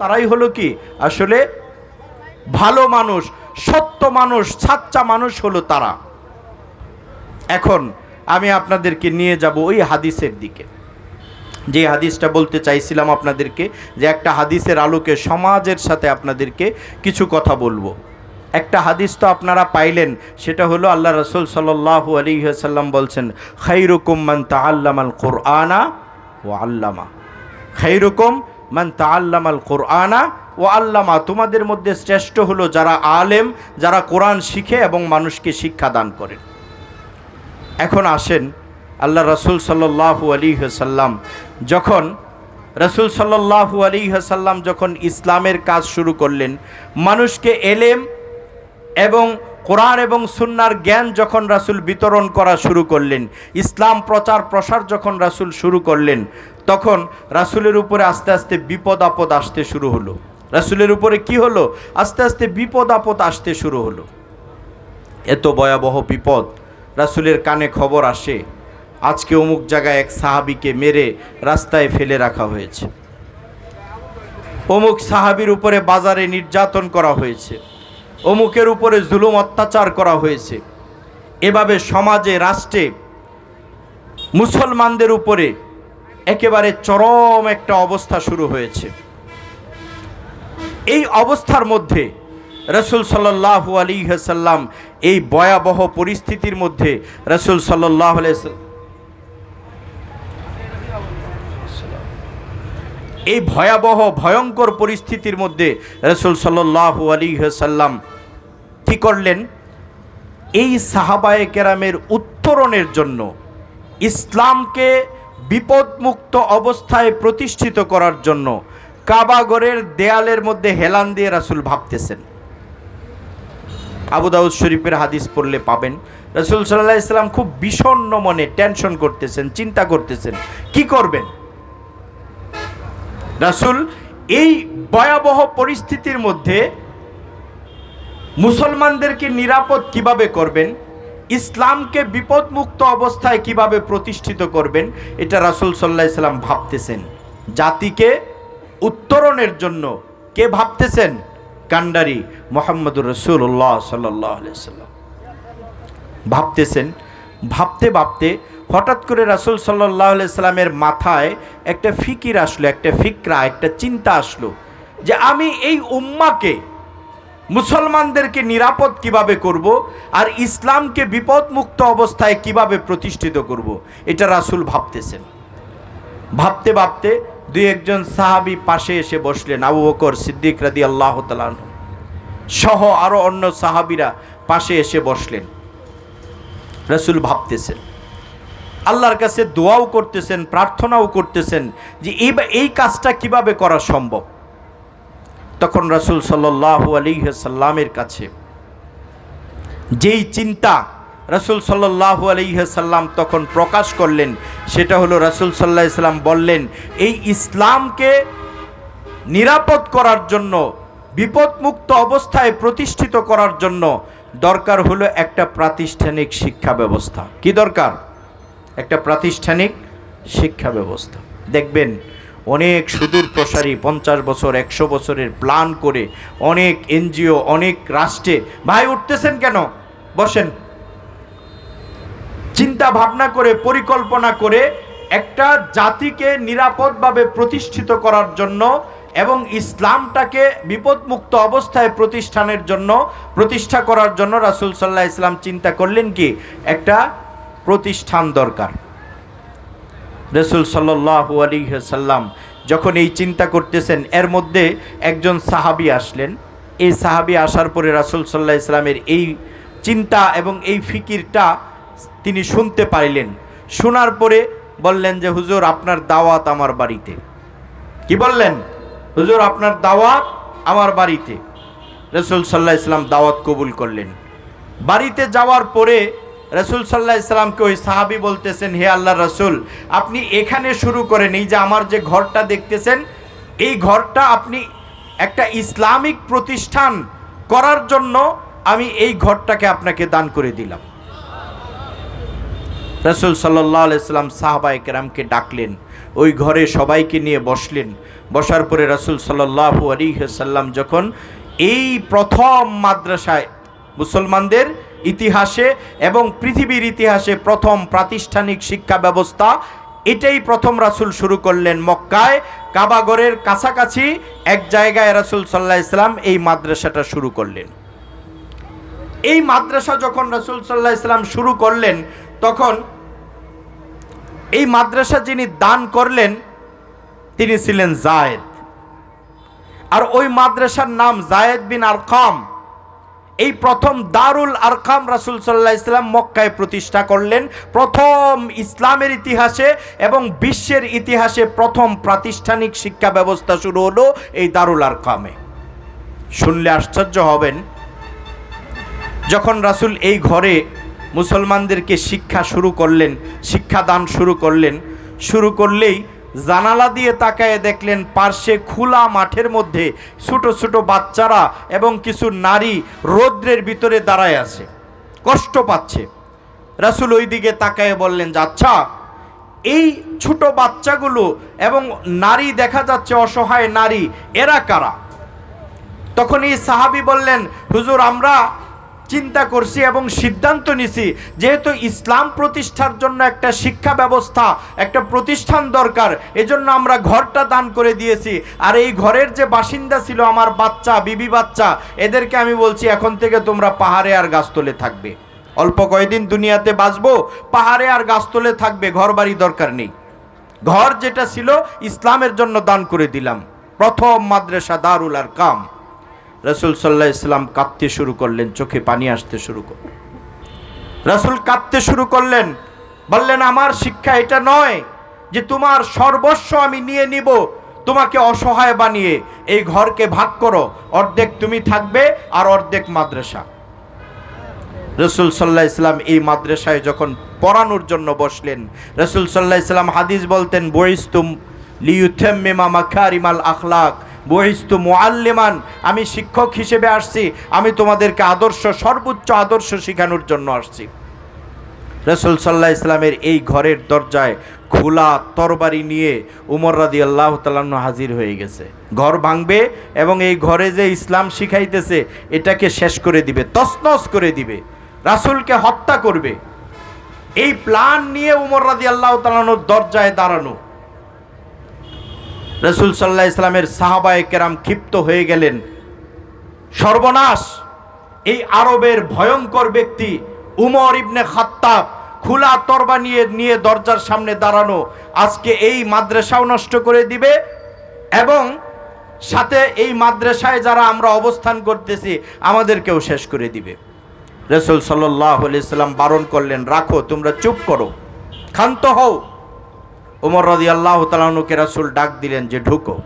তারাই হলো কি? আসলে ভালো মানুষ, সত্য মানুষ, সাচ্চা মানুষ হলো তারা। এখন আমি আপনাদেরকে নিয়ে যাব ওই হাদিসের দিকে। যে হাদিসটা বলতে চাইছিলাম আপনাদেরকে, যে একটা হাদিসের আলোকে সমাজের সাথে আপনাদেরকে কিছু কথা বলব। একটা হাদিস তো আপনারা পাইলেন, সেটা হলো আল্লাহ রসুল সাল্লাহু আলিহাসাল্লাম বলছেন, খাইরুকুম মান তাআল্লামাল কোরআনা ও আল্লামা। খাইরুকুম মান তাআল্লামাল কোরআনা ও আল্লামা, তোমাদের মধ্যে শ্রেষ্ঠ হলো যারা আলেম, যারা কোরআন শিখে এবং মানুষকে শিক্ষা দান করেন। এখন আসেন আল্লাহ রসুল সাল্লাহু আলী সাল্লাম যখন রসুল সাল্লাহু আলী সাল্লাম যখন ইসলামের কাজ শুরু করলেন, মানুষকে এলেম এবং কোরআন এবং সুন্নার জ্ঞান যখন রাসূল বিতরণ করা শুরু করলেন, ইসলাম প্রচার প্রসার যখন রাসূল শুরু করলেন, তখন রাসূলের উপরে আস্তে আস্তে বিপদ আপদ আসতে শুরু হলো। রাসুলের উপরে কি হলো? আস্তে আস্তে বিপদ আপদ আসতে শুরু হলো। এত ভয়াবহ বিপদ রাসূলের কানে খবর আসে। আজকে অমুক জায়গায় এক সাহাবিকে মেরে রাস্তায় ফেলে রাখা হয়েছে। অমুক সাহাবির উপরে বাজারে নির্যাতন করা হয়েছে। অমুকের উপরে জুলুম অত্যাচার করা হয়েছে। এভাবে সমাজে, রাষ্ট্রে মুসলমানদের উপরে একেবারে চরম একটা অবস্থা শুরু হয়েছে। এই অবস্থার মধ্যে রসুল সাল্লাহু আলী সাল্লাম এই ভয়াবহ পরিস্থিতির মধ্যে রসুল সাল্লাহ এই ভয়াবহ, ভয়ঙ্কর পরিস্থিতির মধ্যে রসুল সাল্লাহু আলী সাল্লাম কী করলেন? এই সাহাবায়ে কেরামের উত্তরণের জন্য ইসলামকে বিপদমুক্ত অবস্থায় প্রতিষ্ঠিত করার জন্য কাবাগরের দেয়ালের মধ্যে হেলান দিয়ে রাসুল ভাবতেছেন। আবু দাউদ শরীফের হাদিস পড়লে পাবেন। রসুল সাল্লাহ ইসলাম খুব বিষণ্ণ মনে টেনশন করতেছেন, চিন্তা করতেছেন, কি করবেন? রাসুল, এই ভয়াবহ পরিস্থিতির মধ্যে মুসলমানদেরকে নিরাপদ কীভাবে করবেন? ইসলামকে বিপদমুক্ত অবস্থায় কীভাবে প্রতিষ্ঠিত করবেন? এটা রাসুল সাল্লাহ ইসলাম ভাবতেছেন। জাতিকে উত্তরণের জন্য কে ভাবতেছেন? কান্ডারি মোহাম্মদুর রসুল্লাহ সাল্লাহ সাল্লাম। ভাবতেছেন, ভাবতে ভাবতে হঠাৎ করে রাসুল সাল্লাহ সাল্লামের মাথায় একটা ফিকির আসলো, একটা ফিকরা, একটা চিন্তা আসলো যে আমি এই উম্মাকে, মুসলমানদেরকে নিরাপদ কীভাবে করব আর ইসলামকে বিপদমুক্ত অবস্থায় কীভাবে প্রতিষ্ঠিত করব, এটা রাসুল ভাবতেছেন। ভাবতে ভাবতে দুই একজন সাহাবি পাশে এসে বসলেন, আবু বকর সিদ্দিক রাদি আল্লাহ তালান সহ আরও অন্য সাহাবিরা পাশে এসে বসলেন। রাসুল ভাবতেছেন। আল্লাহর কাছে দোয়াও করতেছেন, প্রার্থনাও করতেছেন যে এই এই কাজটা কীভাবে করা সম্ভব? তখন রাসুল সাল্লাহু আলিহাসাল্লামের কাছে যেই চিন্তা রাসুল সাল্লাহু আলিহাসাল্লাম তখন প্রকাশ করলেন, সেটা হলো রাসুল সাল্লাহ ইসলাম বললেন, এই ইসলামকে নিরাপদ করার জন্য, বিপদমুক্ত অবস্থায় প্রতিষ্ঠিত করার জন্য দরকার হলো একটা প্রাতিষ্ঠানিক শিক্ষা ব্যবস্থা। কি দরকার? একটা প্রাতিষ্ঠানিক শিক্ষা ব্যবস্থা। দেখবেন, অনেক সুদূর প্রসারী পঞ্চাশ বছর, একশো বছরের প্ল্যান করে অনেক এনজিও, অনেক রাষ্ট্রে, ভাই, উঠতেছেন কেন? বসেন। চিন্তা ভাবনা করে, পরিকল্পনা করে একটা জাতিকে নিরাপদভাবে প্রতিষ্ঠিত করার জন্য এবং ইসলামটাকে বিপদমুক্ত অবস্থায় প্রতিষ্ঠানের জন্য, প্রতিষ্ঠা করার জন্য রাসুল সাল্লাহ ইসলাম চিন্তা করলেন কি? একটা প্রতিষ্ঠান দরকার। রসুল সাল্লাহ আলী সাল্লাম যখন এই চিন্তা করতেছেন, এর মধ্যে একজন সাহাবি আসলেন। এই সাহাবি আসার পরে রাসুল সাল্লাহ ইসলামের এই চিন্তা এবং এই ফিকিরটা তিনি শুনতে পাইলেন। শোনার পরে বললেন যে, হুজুর, আপনার দাওয়াত আমার বাড়িতে। কি বললেন? হুজুর, আপনার দাওয়াত আমার বাড়িতে। রসুল সাল্লাহ ইসলাম দাওয়াত কবুল করলেন। বাড়িতে যাওয়ার পরে রসুল সাল্লাহ ইসলামকে ওই সাহাবি বলতেছেন, হে আল্লাহ রসুল, আপনি এখানে শুরু করেন, এই যে আমার যে ঘরটা দেখতেছেন, এই ঘরটা আপনি একটা ইসলামিক প্রতিষ্ঠান করার জন্য আমি এই ঘরটাকে আপনাকে দান করে দিলাম। রসুল সাল্লাহ আলাইসাল্লাম সাহাবা একরামকে ডাকলেন, ওই ঘরে সবাইকে নিয়ে বসলেন। বসার পরে রাসুল সাল্লাহ আলী সাল্লাম যখন এই প্রথম মাদ্রাসায় মুসলমানদের ইতিহাসে এবং পৃথিবীর ইতিহাসে প্রথম প্রাতিষ্ঠানিক শিক্ষা ব্যবস্থা। এটাই প্রথম রাসুল শুরু করলেন মক্কায়। কাবাগরের কাছাকাছি এক জায়গায় রাসুল সাল্লাহ ইসলাম এই মাদ্রাসাটা শুরু করলেন। এই মাদ্রাসা যখন রাসুল সাল্লাহ ইসলাম শুরু করলেন, তখন এই মাদ্রাসা যিনি দান করলেন, তিনি ছিলেন জায়েদ। আর ওই মাদ্রাসার নাম জায়েদ বিন আর আরকাম। এই প্রথম দারুল আরকাম রাসুল সাল্লাহ ইসলাম মক্কায় প্রতিষ্ঠা করলেন। প্রথম ইসলামের ইতিহাসে এবং বিশ্বের ইতিহাসে প্রথম প্রাতিষ্ঠানিক শিক্ষা ব্যবস্থা শুরু হলো এই দারুল আরকামে। শুনলে আশ্চর্য হবেন, যখন রাসুল এই ঘরে মুসলমানদেরকে শিক্ষা শুরু করলেন, শিক্ষাদান শুরু করলেন, শুরু করলেই জানালা দিয়ে তাকায় দেখলেন পার্শ্বে খোলা মাঠের মধ্যে ছোট ছোট বাচ্চারা এবং কিছু নারী রৌদ্রের ভিতরে দাঁড়ায় আছে। কষ্ট পাচ্ছে। রাসুল ওই দিকে তাকায় বললেন যে আচ্ছা এই ছোট বাচ্চাগুলো এবং নারী দেখা যাচ্ছে অসহায় নারী, এরা কারা? তখন এই সাহাবি বললেন, হুজুর, আমরা চিন্তা করছি এবং সিদ্ধান্ত নিছি, যেহেতু ইসলাম প্রতিষ্ঠার জন্য একটা শিক্ষা ব্যবস্থা, একটা প্রতিষ্ঠান দরকার, এজন্য আমরা ঘরটা দান করে দিয়েছি। আর এই ঘরের যে বাসিন্দা ছিল আমার বাচ্চা, বিবি বাচ্চা, এদেরকে আমি বলছি, এখন থেকে তোমরা পাহাড়ে আর গাছতলে থাকবে। অল্প কয়দিন দুনিয়াতে বাঁচবো, পাহাড়ে আর গাছতলে থাকবে ঘর বাড়ি দরকার নেই। ঘর যেটা ছিল, ইসলামের জন্য দান করে দিলাম। প্রথম মাদ্রাসা দারুল আর কাম রসুল সাল্লাহ ইসলাম কাঁদতে শুরু করলেন, চোখে পানি আসতে শুরু করলেন রসুল কাঁদতে শুরু করলেন, বললেন, আমার শিক্ষা এটা নয় যে তোমার সর্বস্ব আমি নিয়ে নিব, তোমাকে অসহায় বানিয়ে, এই ঘরকে ভাগ করো, অর্ধেক তুমি থাকবে আর অর্ধেক মাদ্রাসা। রসুল সাল্লাহ ইসলাম এই মাদ্রাসায় যখন পড়ানোর জন্য বসলেন, রসুল সাল্লাহ ইসলাম হাদিস বলতেন বইস্তুম লিউথেম্মেমা মাখারিমাল আখলাক। বহিস্তু মোয়াল্লেমান আমি শিক্ষক হিসেবে আসছি, আমি তোমাদেরকে আদর্শ, সর্বোচ্চ আদর্শ শেখানোর জন্য আসছি। রসুল সাল্লাহ ইসলামের এই ঘরের দরজায় খোলা তরবারি নিয়ে উমর রাদি আল্লাহ তালান্ন হাজির হয়ে গেছে। ঘর ভাঙবে এবং এই ঘরে যে ইসলাম শিখাইতেছে, এটাকে শেষ করে দিবে তসনস করে দিবে, রাসুলকে হত্যা করবে। এই প্ল্যান নিয়ে উমর রাদি আল্লাহ তালানোর দরজায় দাঁড়ানো। রসুল সাল্লাহ ইসলামের সাহাবায় কেরাম ক্ষিপ্ত হয়ে গেলেন। সর্বনাশ! এই আরবের ভয়ঙ্কর ব্যক্তি উমর ইবনে খাত্তাব খোলা তরবা নিয়ে নিয়ে দরজার সামনে দাঁড়ানো, আজকে এই মাদ্রাসাও নষ্ট করে দিবে এবং সাথে এই মাদ্রাসায় যারা আমরা অবস্থান করতেছি, আমাদেরকেও শেষ করে দিবে। রসুল সাল্লাহ সাল্লাম বারণ করলেন, রাখো, তোমরা চুপ করো। ক্ষান্ত হও। ওমর রদি আল্লাহ তালানুকে রাসুল ডাক দিলেন যে, ঢুকো।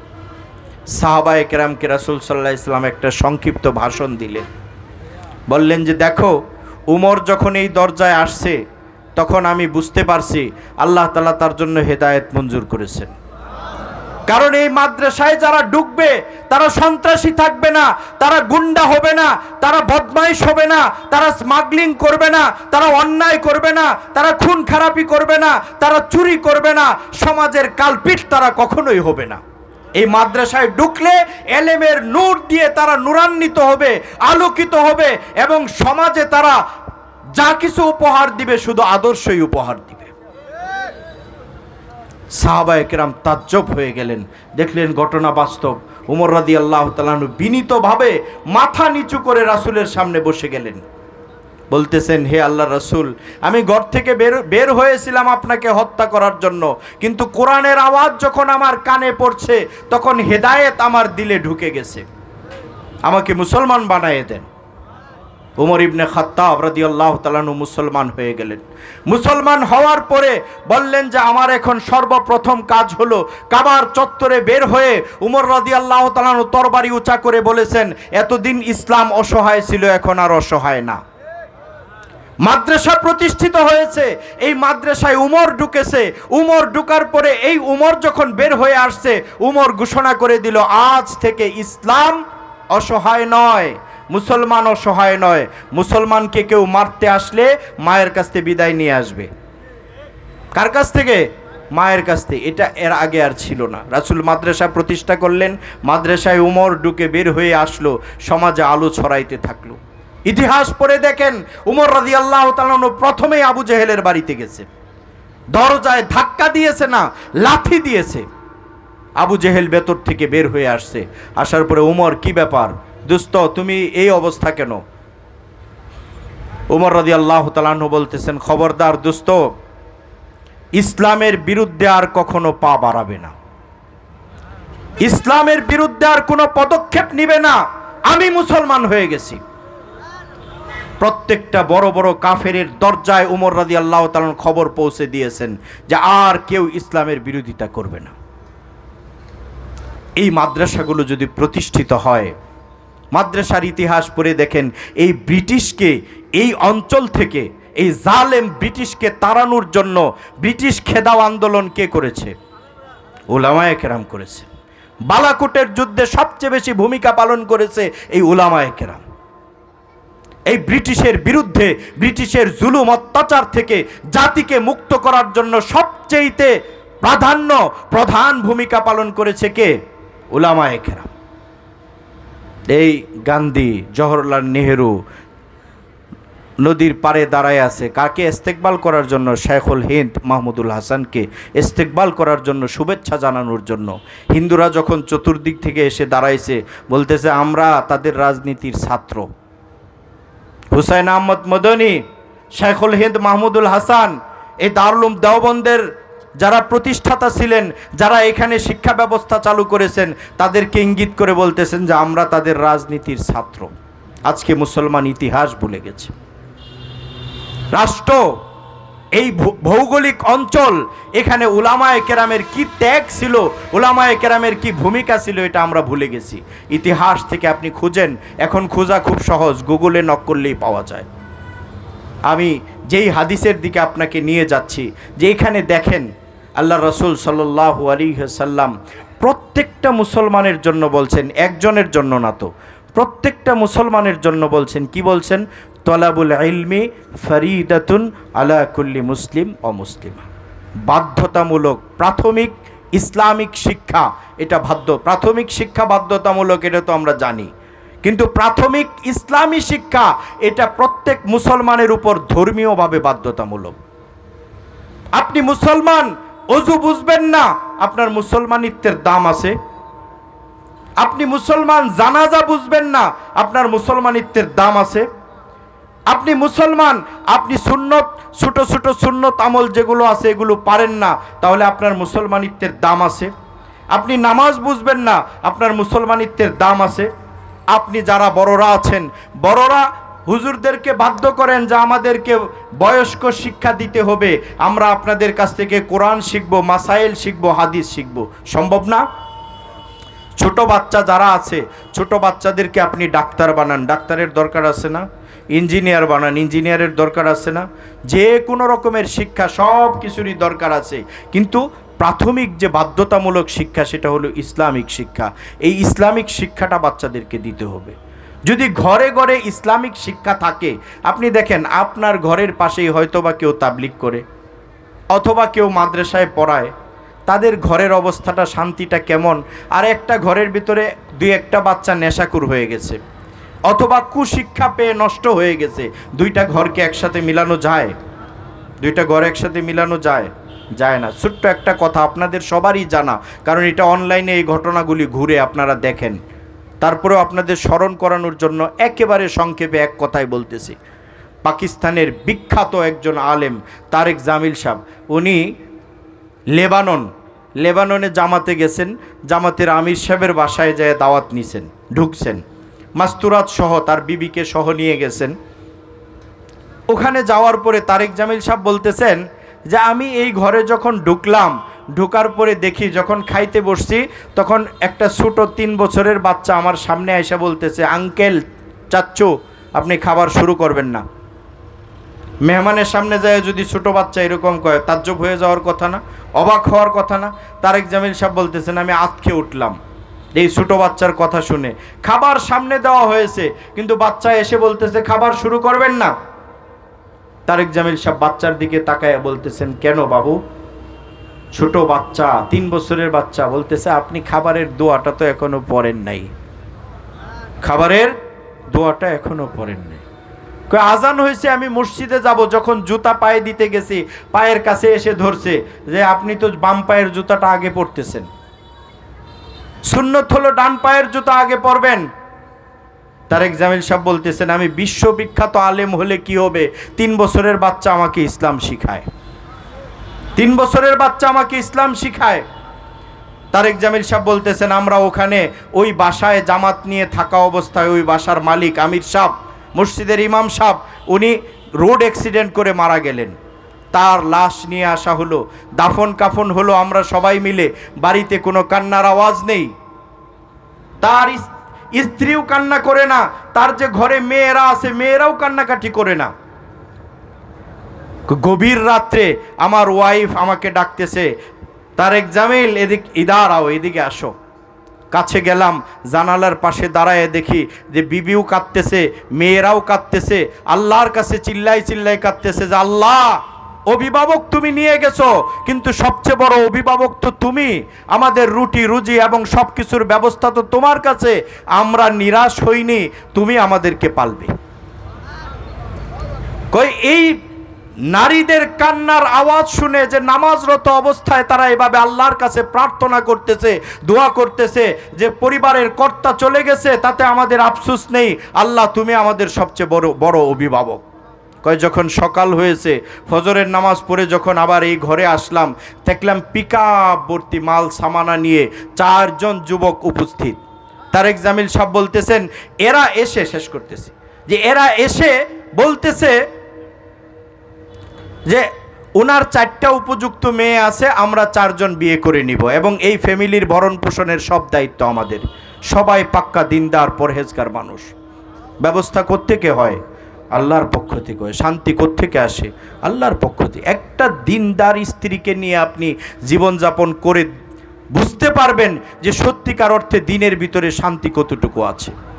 সাহাবা কেরাম কেরাসুল সাল্লাহ ইসলাম একটা সংক্ষিপ্ত ভাষণ দিলেন। বললেন যে, দেখো, উমর যখন এই দরজায় আসছে, তখন আমি বুঝতে পারছি আল্লাহ তালা তার জন্য হেদায়েত মঞ্জুর করেছেন। কারণ এই মাদ্রাসায় যারা ঢুকবে তারা সন্ত্রাসী থাকবে না, তারা গুন্ডা হবে না, তারা বদমাইশ হবে না, তারা স্মাগলিং করবে না, তারা অন্যায় করবে না, তারা খুন খারাপি করবে না, তারা চুরি করবে না, সমাজের কালপিট তারা কখনোই হবে না। এই মাদ্রাসায় ঢুকলে এলেমের নূর দিয়ে তারা নূরান্বিত হবে, আলোকিত হবে এবং সমাজে তারা যা কিছু উপহার দিবে শুধু আদর্শই উপহার দিবে। সাহাবায় একরাম তাজ্জব হয়ে গেলেন। দেখলেন ঘটনা বাস্তব। উমর রাদি আল্লাহ তালানু বিনীতভাবে মাথা নিচু করে রাসুলের সামনে বসে গেলেন। বলতেছেন, হে আল্লাহ রসুল, আমি ঘর থেকে বের বের হয়েছিলাম আপনাকে হত্যা করার জন্য। কিন্তু কোরআনের আওয়াজ যখন আমার কানে পড়ছে, তখন হেদায়েত আমার দিলে ঢুকে গেছে। আমাকে মুসলমান বানায় দেন। উমর ইবনে খাত্তাব রাদিয়াল্লাহু তাআলাহু মুসলমান হয়ে গেলেন। মুসলমান হওয়ার পরে বললেন যে, আমার এখন সর্বপ্রথম কাজ হলো কাবার চত্বরে বের হয়ে উমর রাদিয়াল্লাহু তাআলাহু তরবারি উঁচা করে বলেছেন, এতদিন ইসলাম অসহায় ছিল, এখন আর অসহায় না। মাদ্রাসা প্রতিষ্ঠিত হয়েছে, এই মাদ্রাসায় উমর ঢুকেছে। উমর ঢুকার পরে এই উমর যখন বের হয়ে আসছে, উমর ঘোষণা করে দিল, আজ থেকে ইসলাম অসহায় নয়। মুসলমান অসহায় নয়। মুসলমানকে কেউ মারতে আসলে মায়ের কাছ থেকে বিদায় নিয়ে আসবে। কার কাছ থেকে? মায়ের কাছ থেকে। এটা এর আগে আর ছিল না। রাসুল মাদ্রাসা প্রতিষ্ঠা করলেন। মাদ্রাসায় উমর ঢুকে বের হয়ে আসলো। সমাজে আলো ছড়াইতে থাকল। ইতিহাস পড়ে দেখেন, উমর রাজি আল্লাহ তালানো প্রথমেই আবু জেহেলের বাড়িতে গেছে। দরজায় ধাক্কা দিয়েছে না, লাথি দিয়েছে। আবু জেহেল ভেতর থেকে বের হয়ে আসছে। আসার পরে, উমর, কি ব্যাপার? দুস্ত তুমি এই অবস্থা কেন? উমর রাজি আল্লাহ তালাহ বলতেছেন, খবরদার দুস্ত ইসলামের বিরুদ্ধে আর কখনো পা বাড়াবে না। ইসলামের বিরুদ্ধে আর কোনো পদক্ষেপ নিবে না। আমি মুসলমান হয়ে গেছি। প্রত্যেকটা বড় বড় কাফেরের দরজায় উমর রাজি আল্লাহ তালন খবর পৌঁছে দিয়েছেন যে আর কেউ ইসলামের বিরোধিতা করবে না। এই মাদ্রাসাগুলো যদি প্রতিষ্ঠিত হয় মাদ্রাসার ইতিহাস পড়ে দেখেন, এই ব্রিটিশকে, এই অঞ্চল থেকে, এই জালেম ব্রিটিশকে তাড়ানোর জন্য ব্রিটিশ খেদাও আন্দোলন কে করেছে? ওলামায় কেরাম করেছে। বালাকোটের যুদ্ধে সবচেয়ে বেশি ভূমিকা পালন করেছে এই ওলামায় কেরাম। এই ব্রিটিশের বিরুদ্ধে, ব্রিটিশের জুলুম, অত্যাচার থেকে জাতিকে মুক্ত করার জন্য সবচেয়েতে প্রাধান্য, প্রধান ভূমিকা পালন করেছে কে? ওলামায়ে কেরাম। এই গান্ধী জওহরলাল নেহেরু নদীর পাড়ে দাঁড়ায় আছে। কাকে ইস্তেকবাল করার জন্য? শেখুল হিন্দ মাহমুদুল হাসানকে ইস্তেকবাল করার জন্য শুভেচ্ছা জানানোর জন্য। হিন্দুরা যখন চতুর্দিক থেকে এসে দাঁড়াইছে, বলতেছে, আমরা তাদের রাজনীতির ছাত্র। হুসাইন আহমদ মদনী, শেখুল হিন্দ মাহমুদুল হাসান, এই দারুলুম দেওবন্দের যারা প্রতিষ্ঠাতা ছিলেন, যারা এখানে শিক্ষা ব্যবস্থা চালু করেছেন, তাদেরকে ইঙ্গিত করে বলতেছেন যে আমরা তাদের রাজনীতির ছাত্র। আজকে মুসলমান ইতিহাস ভুলে গেছে। রাষ্ট্র, এই ভৌগোলিক অঞ্চল, এখানে উলামায়ে কেরামের কি ত্যাগ ছিল, উলামায়ে কেরামের কি ভূমিকা ছিল, এটা আমরা ভুলে গেছি। ইতিহাস থেকে আপনি খুঁজেন, এখন খোঁজা খুব সহজ, গুগলে নক করলেই পাওয়া যায়। আমি যেই হাদিসের দিকে আপনাকে নিয়ে যাচ্ছি, যে এখানে দেখেন আল্লাহ রসুল সাল্লাহু আলী সাল্লাম প্রত্যেকটা মুসলমানের জন্য বলছেন, একজনের জন্য না তো, প্রত্যেকটা মুসলমানের জন্য বলছেন, কি বলছেন? তলাবুল ইলমি ফরিদাতুন আলা কুল্লি মুসলিম অমুসলিমা বাধ্যতামূলক, প্রাথমিক ইসলামিক শিক্ষা, এটা বাধ্য। প্রাথমিক শিক্ষা বাধ্যতামূলক, এটা তো আমরা জানি। কিন্তু প্রাথমিক ইসলামী শিক্ষা, এটা প্রত্যেক মুসলমানের উপর ধর্মীয়ভাবে বাধ্যতামূলক। আপনি মুসলমান অজু বুঝবেন না, আপনার মুসলমানিত্বের দাম আছে। আপনি মুসলমান, জানাজা বুঝবেন না, আপনার মুসলমানিত্বের দাম আছে। আপনি মুসলমান, আপনি সুন্নত, ছোট ছোট সুন্নত আমল যেগুলো আছে, এগুলো পারেন না, তাহলে আপনার মুসলমানিত্বের দাম আছে। আপনি নামাজ বুঝবেন না, আপনার মুসলমানিত্বের দাম আছে। আপনি যারা বড়রা আছেন, বড়রা হুজুরদেরকে বাধ্য করেন যে আমাদেরকে বয়স্ক শিক্ষা দিতে হবে। আমরা আপনাদের কাছ থেকে কোরআন শিখব, মাসাইল শিখব, হাদিস শিখব। সম্ভব না? ছোট বাচ্চা যারা আছে, ছোট বাচ্চাদেরকে আপনি ডাক্তার বানান। ডাক্তারের দরকার আছে না? ইঞ্জিনিয়ার বানান। ইঞ্জিনিয়ারের দরকার আছে না? যে কোনো রকমের শিক্ষা সব কিছুরই দরকার আছে। কিন্তু প্রাথমিক যে বাধ্যতামূলক শিক্ষা, সেটা হলো ইসলামিক শিক্ষা। এই ইসলামিক শিক্ষাটা বাচ্চাদেরকে দিতে হবে। যদি ঘরে ঘরে ইসলামিক শিক্ষা থাকে, আপনি দেখেন আপনার ঘরের পাশেই হয়তোবা কেউ তাবলিক করে, অথবা কেউ মাদ্রাসায় পড়ায়। তাদের ঘরের অবস্থাটা, শান্তিটা কেমন? আর একটা ঘরের ভিতরে দুই একটা বাচ্চা নেশাকুর হয়ে গেছে, অথবা কুশিক্ষা পেয়ে নষ্ট হয়ে গেছে, দুইটা ঘরকে একসাথে মিলানো যায়? দুইটা ঘর একসাথে মিলানো যায়? যায় না। ছোট্ট একটা কথা আপনাদের সবারই জানা, কারণ এটা অনলাইনে এই ঘটনাগুলি ঘুরে আপনারা দেখেন। তারপরেও আপনাদের স্মরণ করানোর জন্য একেবারে সংক্ষেপে এক কথাই বলতেছি। পাকিস্তানের বিখ্যাত একজন আলেম তারেক জামিল সাহ উনি লেবানন, লেবাননে জামাতে গেছেন, জামাতের আমির সাহেবের বাসায় যায় দাওয়াত নিছেন, ঢুকছেন। মাস্তুরাত সহ তার বিবিকে সহ নিয়ে গেছেন। ওখানে যাওয়ার পরে তারেক জামিল সাহেব বলতেছেন যে, আমি এই ঘরে যখন ঢুকলাম ঢোকার পরে দেখি যখন খাইতে বসছি, তখন একটা ছোট তিন বছরের বাচ্চা আমার সামনে এসে বলতেছে, আঙ্কেল, চাচ্চু, আপনি খাবার শুরু করবেন না। মেহমানের সামনে যায় যদি ছোট বাচ্চা এরকম কয়, তাজ্জব হয়ে যাওয়ার কথা না, অবাক হওয়ার কথা না। তারেক জামিল সাহেব বলতেছেন, আমি আতকে উঠলাম। এই ছোট বাচ্চার কথা শুনে খাবার সামনে দেওয়া হয়েছে, কিন্তু বাচ্চা এসে বলতেছে, খাবার শুরু করবেন না। তারেক জামিল সাহেব বাচ্চার দিকে তাকায় বলতেছেন, কেন বাবু? ছোট বাচ্চা, তিন বছরের বাচ্চা বলতেছে, আপনি খাবারের দোয়াটা তো এখনও পড়েন নাই। খাবারের দোয়াটা এখনও পড়েন নাই। আজান হয়েছে, আমি মসজিদে যাব, যখন জুতা পায়ে দিতে গেছি, পায়ের কাছে এসে ধরছে যে আপনি তো বাম পায়ের জুতাটা আগে পড়তেছেন সুন্নত হলো ডান পায়ের জুতা আগে পরবেন। তারেক জামিল সাহেব বলতেছেন, আমি বিশ্ববিখ্যাত আলেম হলে কি হবে? তিন বছরের বাচ্চা আমাকে ইসলাম শিখায়। তিন বছরের বাচ্চা আমাকে ইসলাম শিখায়। তারেক জামিল সাহেব বলতেছেন, আমরা ওখানে ওই বাসায় জামাত নিয়ে থাকা অবস্থায় ওই বাসার মালিক আমির সাহ মসজিদের ইমাম সাহ উনি রোড অ্যাক্সিডেন্ট করে মারা গেলেন। তার লাশ নিয়ে আসা হলো, দাফন কাফন হলো, আমরা সবাই মিলে বাড়িতে কোনো কান্নার আওয়াজ নেই। তার স্ত্রীও কান্না করে না, তার যে ঘরে মেয়েরা আছে, মেয়েরাও কান্নাকাটি করে না। গভীর রাত্রে আমার ওয়াইফ আমাকে ডাকতেছে, তারেক জামিল, এদিক ইদার আও এদিকে আসো। কাছে গেলাম, জানালার পাশে দাঁড়ায় দেখি যে বিবিও কাঁদতেছে, মেয়েরাও কাঁদতেছে, আল্লাহর কাছে চিল্লাই চিল্লাই কাঁদতেছে যে, আল্লাহ, অভিভাবক তুমি নিয়ে গেছো, কিন্তু সবচেয়ে বড় অভিভাবক তো তুমি। আমাদের রুটি, রুজি এবং সব কিছুর ব্যবস্থা তো তোমার কাছে। আমরা নিরাশ হইনি, তুমি আমাদেরকে পালবে। কই এই নারীদের কান্নার আওয়াজ শুনে যে নামাজরত অবস্থায় তারা এভাবে আল্লাহর কাছে প্রার্থনা করতেছে, দোয়া করতেছে, যে পরিবারের কর্তা চলে গেছে, তাতে আমাদের আফসোস নেই। আল্লাহ, তুমি আমাদের সবচেয়ে বড় বড় অভিভাবক। কয়, যখন সকাল হয়েছে, ফজরের নামাজ পড়ে যখন আবার এই ঘরে আসলাম, দেখলাম পিকা মাল, সামানা নিয়ে চারজন যুবক উপস্থিত। তারেক জামিল সাহ বলতেছেন, এরা এসে, শেষ করতেছে, যে এরা এসে বলতেছে যে ওনার চারটা উপযুক্ত মেয়ে আছে, আমরা চারজন বিয়ে করে নিব এবং এই ফ্যামিলির ভরণ পোষণের সব দায়িত্ব আমাদের। সবাই পাক্কা দিনদার, পরহেজগার মানুষ। ব্যবস্থা কোত্থেকে হয়? আল্লাহর পক্ষ থেকে হয়। শান্তি কোত্থেকে আসে? আল্লাহর পক্ষ থেকে। একটা দিনদার স্ত্রীকে নিয়ে আপনি জীবনযাপন করে বুঝতে পারবেন যে সত্যিকার অর্থে দিনের ভিতরে শান্তি কতটুকু আছে।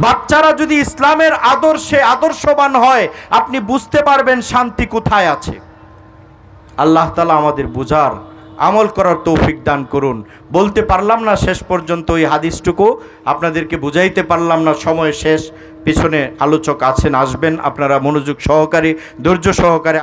বাচ্চারা যদি ইসলামের আদর্শে আদর্শবান হয়, আপনি বুঝতে পারবেন শান্তি কোথায় আছে। আল্লাহ তালা আমাদের বুঝার, আমল করার তৌফিক দান করুন। বলতে পারলাম না শেষ পর্যন্ত ওই হাদিসটুকু, আপনাদেরকে বুঝাইতে পারলাম না, সময় শেষ, পিছনে আলোচক আছেন, আসবেন, আপনারা মনোযোগ সহকারে, ধৈর্য সহকারে